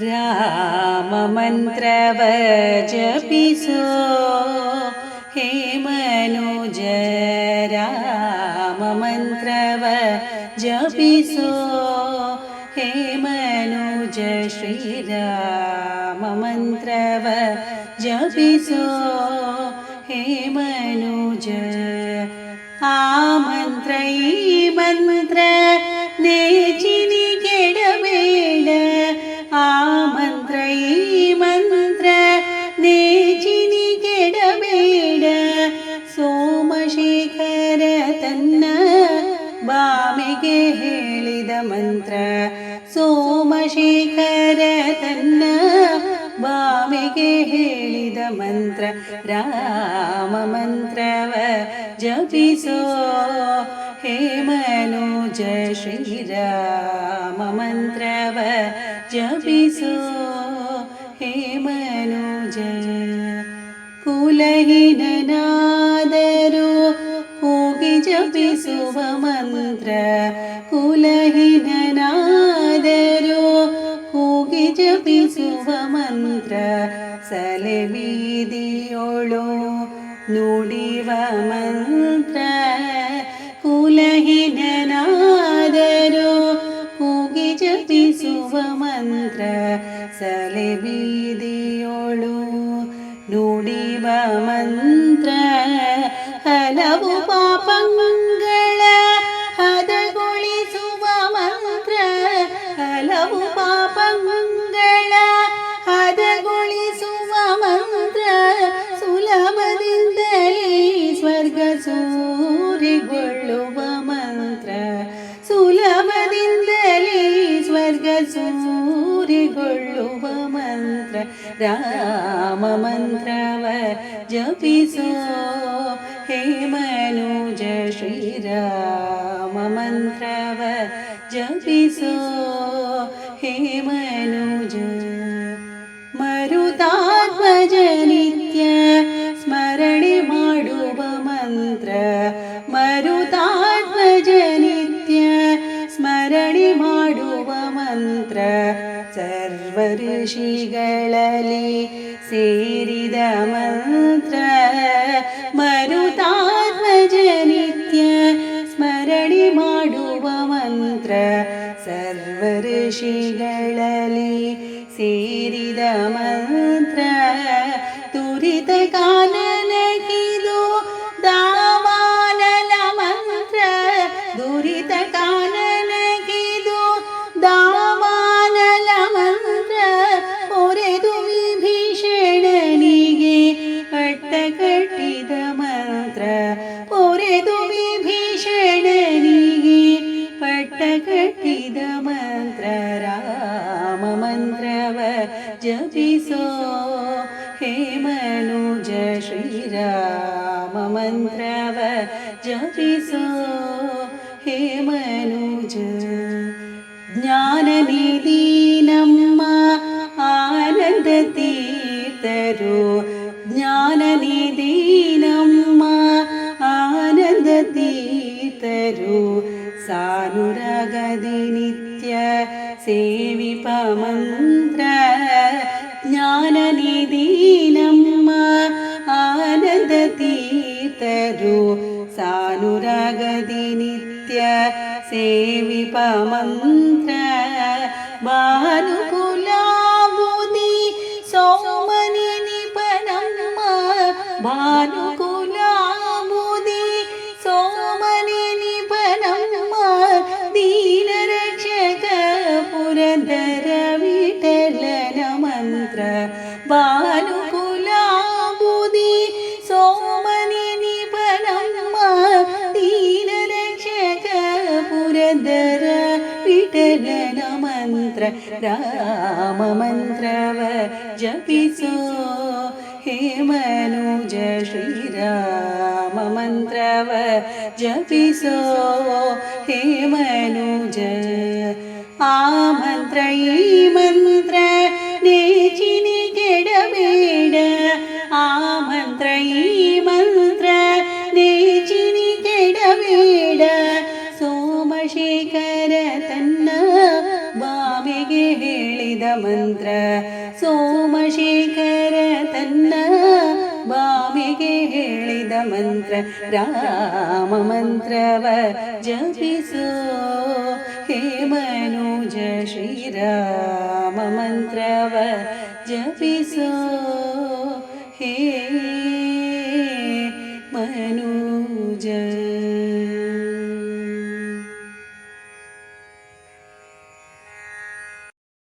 राम मन्त्रव हे मनुज राममन्त्रव जपिसो हे मनुज श्रीराममन्त्र वपिसो हे मनुज आमन्त्रै मन्त्रे नेचिन ಬಾಮಿಗೆ ಹೇಳಿದ ಮಂತ್ರ ಸೋಮಶೇಖರ ತನ್ನ ಬಾಮಿಗೆ ಹೇಳಿದ ಮಂತ್ರ ರಾಮ ಮಂತ್ರವ ಜಪಿಸೋ ಹೇ ಮನೋಜ ಶ್ರೀರಾಮ ಮಂತ್ರವ ಜಪಿಸೋ ശുഭമന്ത്ര കുലഹീനനാദരോ കൂകി ജപി ശുഭമന്ത്ര സലവീതിയോളോ നുടിവ മന്ത്ര കുലഹീനനാദരോ കൂകി ജപി ശുഭമന്ത്ര സലവീ ಸೂರಿಗೊಳ್ಳುವ ಮಂತ್ರ ಸುಲಭದಿಂದಲೇ ಸ್ವರ್ಗ ಸೂರಿಗೊಳ್ಳುವ ಮಂತ್ರ ರಾಮ ಮಂತ್ರವ ಜಪಿಸೋ ಹೇ ಮನುಜ ಶ್ರೀರಾಮ ಮಂತ್ರವ ಜಪಿಸೋ ಮರುತಾತ್ಮಜ ನಿತ್ಯ ಸ್ಮರಣೆ ಮಾಡುವ ಮಂತ್ರ ಸರ್ವ ಋಷಿಗಳಲ್ಲಿ ಸೇರಿದ ಮಂತ್ರ ಮರುತಾತ್ಮಜ ನಿತ್ಯ ಸ್ಮರಣೆ ಮಾಡುವ ಮಂತ್ರ ಸರ್ವ ಋಷಿಗಳಲ್ಲಿ ಸೇರಿದ ಮಂತ್ರ ತುರಿತ ಕಾನನಗಿದು ದುರಿತ ಕಾನನಗಿದು ದಾವಾನಲ ಮಂತ್ರ ಹೊರೆದು ವಿಭೀಷಣನಿಗೆ ಪಟ್ಟ ಕಟ್ಟಿದ ಮಂತ್ರ ಹೊರೆದು ವಿಭೀಷಣನಿಗೆ ಪಟ್ಟ ಕಟ್ಟಿದ ಮಂತ್ರ ರಾಮ ಮಂತ್ರವ ಜಪಿಸೋ ಹೇ ಮನುಜ ಶ್ರೀರಾಮ ಮಂತ್ರವ ಜಪಿಸೋ ഹേ മനുജ ജ്ഞാനനിധീനമ്മ ആനന്ദതീതരോ ജ്ഞാനനിധീനമ്മ ആനന്ദതീതരോ സാനുരഗതി നിത്യ സേവിപമന്ത്ര ജ്ഞാനനിധീനമ്മ ആനന്ദതീതരോ സാനുരഗതി നിത്യ ಮಂತ್ರ ಜ್ಞಾನನಿಧಿ ನಮ್ಮ ಆನಂದ ತೀರ್ಥರು ಸಾನುರಾಗದಿ ನಿತ್ಯ ಸೇವಿಪ ಮಂತ್ರ ಭಾನುಕುಲಾಬುದಿ ಸೋಮನಿ ನಿಪನಮ್ಮ ಭಾನುಕುಲಾಬುದಿ ಸೋಮನಿ ನಿಪನಮ್ಮ ದೀನ ರಕ್ಷಕ ಪುರಂದರ ವಿಠಲನ ಮಂತ್ರ ಭಾನುಕುಲಾಬುದಿ न राममन्त्रव जपिसो। हे मनुज श्रीराममन्त्रव जपिसो। हे मनुज आमन्त्रयी मन्त्र ಮಂತ್ರ ಸೋಮಶೇಖರ ತನ್ನ ಭಾಮಿಗೆ ಹೇಳಿದ ಮಂತ್ರ ರಾಮ ಮಂತ್ರವ ಜಪಿಸೋ ಹೇ ಮನುಜ ಶ್ರೀರಾಮ ಮಂತ್ರವ ಜಪಿಸೋ ಹೇ